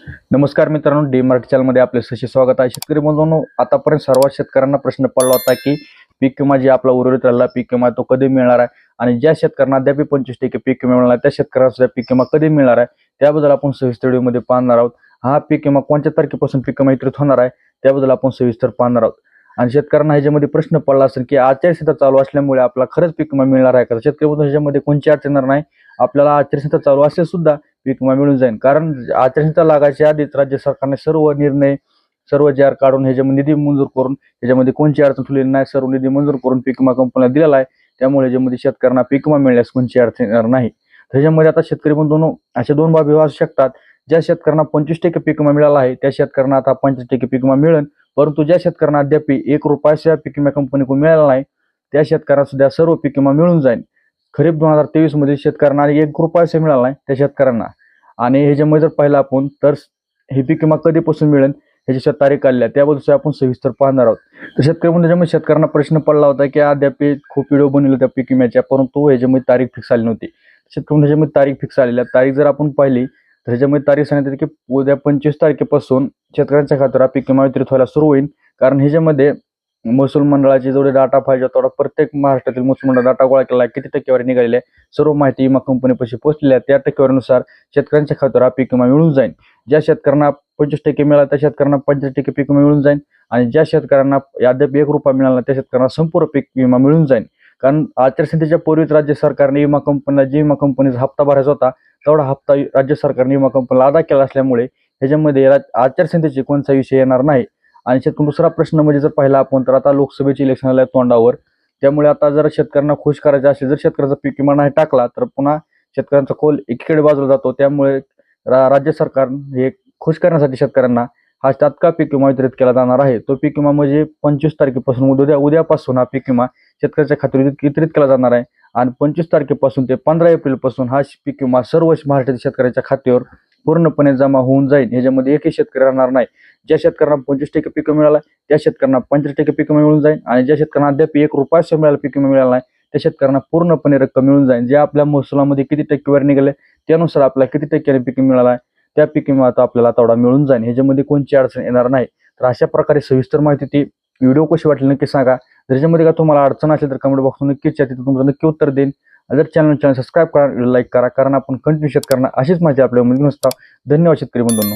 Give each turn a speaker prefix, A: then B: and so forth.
A: नमस्कार मित्रांनो D mart चॅनलमध्ये आपले सशी स्वागत आहे. शेतकरी बंधूंनो आतापर्यंत सर्वात शेतकऱ्यांना प्रश्न पडला होता की पीक विमा जे आपला उर्वरित राहिला पीक विमा तो कधी मिळणार आहे? आणि ज्या शेतकऱ्यांना अद्याप पंचवीस टक्के पीक विमा मिळणार आहे त्या शेतकऱ्यांना सुद्धा पीक विमा कधी मिळणार आहे? त्याबद्दल आपण सविस्तर व्हिडिओमध्ये पाहणार आहोत. हा पीक विमा कोणत्या तारखेपासून पीक विमा वितरित होणार आहे? त्याबद्दल आपण सविस्तर पाहणार आहोत. आणि शेतकऱ्यांना ह्याच्यामध्ये प्रश्न पडला असेल की आचारसंहिता चालू असल्यामुळे आपला खरंच पीक विमा मिळणार आहे का? शेतकरी बंधू ह्याच्यामध्ये कोणची अडचण येणार नाही? आपल्याला आचारसंहिता चालू असेल सुद्धा पीक विमा मिळून जाईल कारण आचारसंहिता लागायच्या आधीच राज्य सरकारने सर्व निर्णय सर्व जार काढून ह्याच्यामध्ये निधी मंजूर करून ह्याच्यामध्ये कोणची अडचण ठेवलेली नाही सर्व निधी मंजूर करून पीक विमा कंपनीला दिलेला आहे. त्यामुळे ह्याच्यामध्ये शेतकऱ्यांना पीक विमा मिळण्यास कोणची अडचण येणार नाही. त्याच्यामध्ये ह्याच्यामध्ये आता शेतकरी पण दोन अशा दोन बाबी असू शकतात. ज्या शेतकऱ्यांना पंचवीस टक्के पीक विमा मिळाला आहे त्या शेतकऱ्यांना आता पंचवीस टक्के पीक विमा मिळेल. परंतु ज्या शेतकऱ्यांना अद्याप एक रुपयाच्या पीक विमा कंपनीकडून मिळाला नाही त्या शेतकऱ्यांना सुद्धा सर्व पीक विमा मिळून जाईल खरीप दोन हजार तेवीसमध्ये शेतकऱ्यांना एक रुपयाचा मिळाला नाही त्या शेतकऱ्यांना. आणि ह्याच्यामध्ये जर पाहिलं आपण तर हे पीक विमा कधीपासून मिळेल ह्याची तारीख आली आहे त्याबद्दल आपण सविस्तर पाहणार आहोत. तर शेतकरी म्हणून त्याच्यामध्ये शेतकऱ्यांना प्रश्न पडला होता की अद्याप खूप व्हिडिओ बनवले त्या पीक विम्याच्या परंतु ह्याच्यामध्ये तारीख फिक्स आली नव्हती. शेतकरी ह्याच्यामध्ये तारीख फिक्स आलेली आहे तारीख जर आपण पाहिली तर ह्याच्यामध्ये तारीख सांगितली की उद्या पंचवीस तारखेपासून शेतकऱ्यांच्या खात्यावर पीक विमा वितरित व्हायला सुरू होईल. कारण ह्याच्यामध्ये महसूल मंडळाचे जेवढे डाटा पाहिजे तेवढा प्रत्येक महाराष्ट्रातील महसूल मंडळ डाटा गोळा केला आहे किती टक्केवारी निघालेली आहे सर्व माहिती विमा कंपनीपाशी पोहोचलेली आहे. त्या टक्केवारीनुसार शेतकऱ्यांच्या खात्यावर हा पीक विमा मिळून जाईल. ज्या शेतकऱ्यांना पंचवीस टक्के मिळाला त्या शेतकऱ्यांना पंचवीस टक्के पीक विमा मिळून जाईल. आणि ज्या शेतकऱ्यांना अद्याप एक रुपया मिळाला त्या शेतकऱ्यांना संपूर्ण पीक विमा मिळून जाईल. कारण आचारसंहितेच्या पूर्वीच राज्य सरकारने विमा कंपनीला जी विमा कंपनीचा हप्ता भरायचा होता तेवढा हप्ता राज्य सरकारने विमा कंपनीला अदा केला असल्यामुळे ह्याच्यामध्ये राज- आचारसंहितेचे कोणता विषय येणार नाही. आणि शेतकरी दुसरा प्रश्न म्हणजे जर पाहिला आपण तर आता लोकसभेचे इलेक्शन आलं तोंडावर. त्यामुळे आता जर शेतकऱ्यांना खुश करायचं असेल जर शेतकऱ्याचा पीक विमा नाही टाकला तर पुन्हा शेतकऱ्यांचा कोल एकीकडे बाजूला जातो. त्यामुळे रा- राज्य सरकार हे खुश करण्यासाठी शेतकऱ्यांना हा तात्काळ पीक विमा वितरित केला जाणार आहे. तो पीक विमा म्हणजे पंचवीस तारखेपासून म्हणजे उद्या उद्यापासून हा पीक विमा शेतकऱ्याच्या खात्यावर वितरित केला जाणार आहे. आणि पंचवीस तारखेपासून ते पंधरा एप्रिलपासून हा पीक विमा सर्व महाराष्ट्रातील शेतकऱ्याच्या खात्यावर पूर्णपणे जमा होऊन जाईल. ह्याच्यामध्ये एकही शेतकरी राहणार नाही. ज्या शेतकऱ्यांना पंचवीस टक्के पीक मिळाला त्या शेतकऱ्यांना पंचवीस टक्के पीक मिळून जाईल. आणि ज्या शेतकऱ्यांना अद्याप एक रुपयाचा मिळाला पीक मिळाला नाही त्या शेतकऱ्यांना पूर्णपणे रक्कम मिळून जाईल. जे आपल्या महसुलामध्ये किती टक्केवारी निघाले त्यानुसार आपल्याला किती टक्क्याने पीक मिळाला आहे त्या पीक आता आपल्याला तेवढा मिळून जाईल. ह्याच्यामध्ये कोणची अडचण येणार नाही. तर अशा प्रकारे सविस्तर माहिती ती व्हिडिओ कशी वाटली नक्की सांगा. जर याच्यामध्ये का तुम्हाला अडचण असेल तर कमेंट बॉक्स नक्कीच तिथे तुमचं नक्की उत्तर देईन. जर चॅनल चॅनल सबस्क्राईब करा लाईक करा कारण आपण कंटिन्यू शेतकऱ्यांना अशीच माहिती आपल्यामध्ये नसता धन्यवाद शेतकरी बंधूंनो.